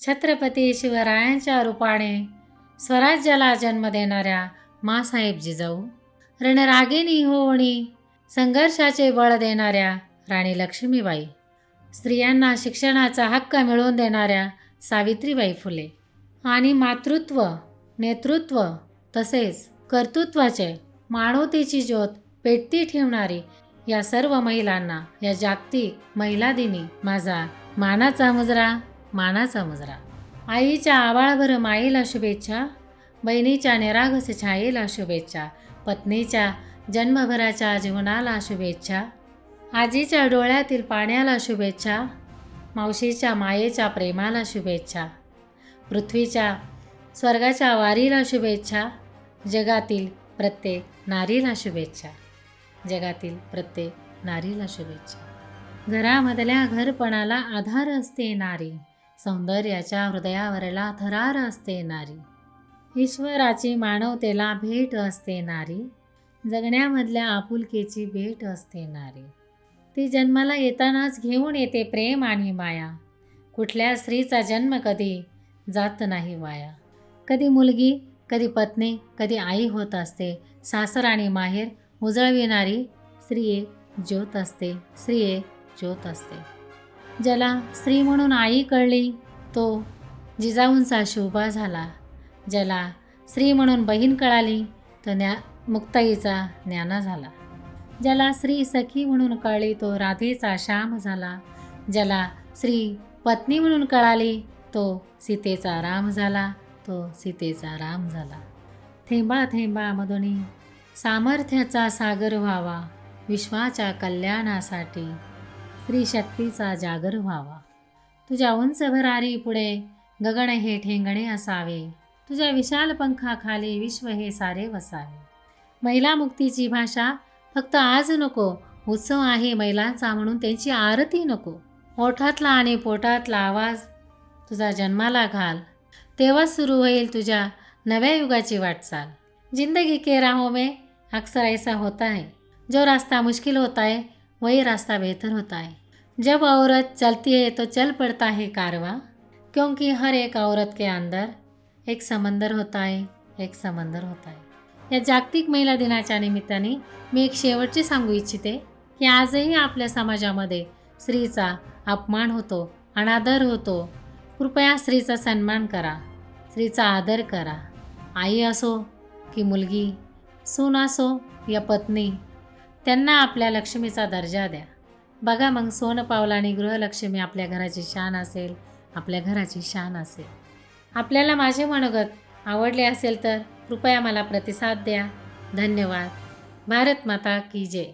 छत्रपती शिवरायांच्या रूपाने स्वराज्याला जन्म देणाऱ्या मासाहेब जिजाऊ रणरागिणी होणी संघर्षाचे बळ देणाऱ्या राणी लक्ष्मीबाई स्त्रियांना शिक्षणाचा हक्क मिळवून देणाऱ्या सावित्रीबाई फुले आणि मातृत्व नेतृत्व तसेच कर्तृत्वाचे मानवतेची ज्योत पेटती ठेवणारी या सर्व महिलांना या जागतिक महिला दिनी माझा मानाचा मुजरा. मानाचा मुजरा. आईच्या आवाळभर माईला शुभेच्छा बहिणीच्या निरागस छाईला शुभेच्छा पत्नीच्या जन्मभराच्या जीवनाला शुभेच्छा आजीच्या डोळ्यातील पाण्याला शुभेच्छा मावशीच्या मायेच्या प्रेमाला शुभेच्छा पृथ्वीच्या स्वर्गाच्या वारीला शुभेच्छा जगातील प्रत्येक नारीला शुभेच्छा जगातील प्रत्येक नारीला शुभेच्छा. घरामधल्या घरपणाला आधार असते नारी. सौंदर्याच्या हृदयावरला थरार असते नारी. ईश्वराची मानवतेला भेट असते नारी. जगण्यामधल्या आपुलकीची भेट असते नारी. ती जन्माला येतानाच घेऊन येते प्रेम आणि माया. कुठल्या स्त्रीचा जन्म कधी जात नाही वाया कधी मुलगी कधी पत्नी कधी आई होत असते. सासर आणि माहेर उजळविणारी स्त्रिये ज्योत असते स्त्रिये ज्योत असते. ज्याला स्त्री म्हणून आई कळली तो जिजाऊंचा शोभा झाला. ज्याला स्त्री म्हणून बहीण कळाली तो न्या मुक्ताईचा ज्ञाना झाला. ज्याला स्त्री सखी म्हणून कळली तो राधेचा श्याम झाला. ज्याला स्त्री पत्नी म्हणून कळाली तो सीतेचा राम झाला. तो सीतेचा राम झाला. थेंबा थेंबा मधुनी सामर्थ्याचा सागर व्हावा विश्वाच्या कल्याणासाठी स्त्री शक्तीचा जागर व्हावा. तुझ्या उंच भरारी पुढे गगन हे ठेंगणे असावे. तुझ्या विशाल पंखाखाली विश्व हे सारे वसावे. महिला मुक्तीची भाषा फक्त आज नको उत्सव आहे महिलांचा म्हणून त्यांची आरती नको. ओठातला आणि पोटातला आवाज तुझा जन्माला घाल. तेव्हा सुरू होईल तुझ्या नव्या युगाची वाटचाल. जिंदगी के राहों में अक्सर ऐसा होता है. जो रास्ता मुश्किल होता है वही रास्ता बेहतर होता है। जब औरत चलती है तो चल पड़ता है कारवा क्योंकि हर एक औरत के अंदर एक समंदर होता है एक समंदर होता है। या जागतिक महिला दिनाच्या निमित्ताने मी एक शेवटचे सांगू इच्छिते की आजही आपल्या समाजामध्ये स्त्रीचा अपमान होतो अनादर होतो. कृपया स्त्रीचा सन्मान करा स्त्रीचा आदर करा. आई असो की मुलगी सून असो या पत्नी त्यांना आपल्या लक्ष्मीचा दर्जा द्या. बघा मग सोनं आणि गृहलक्ष्मी आपल्या घराची शान असेल आपल्या घराची शान असेल. आपल्याला माझे मनोगत आवडले असेल तर कृपया मला प्रतिसाद द्या. धन्यवाद. भारत माता की जय.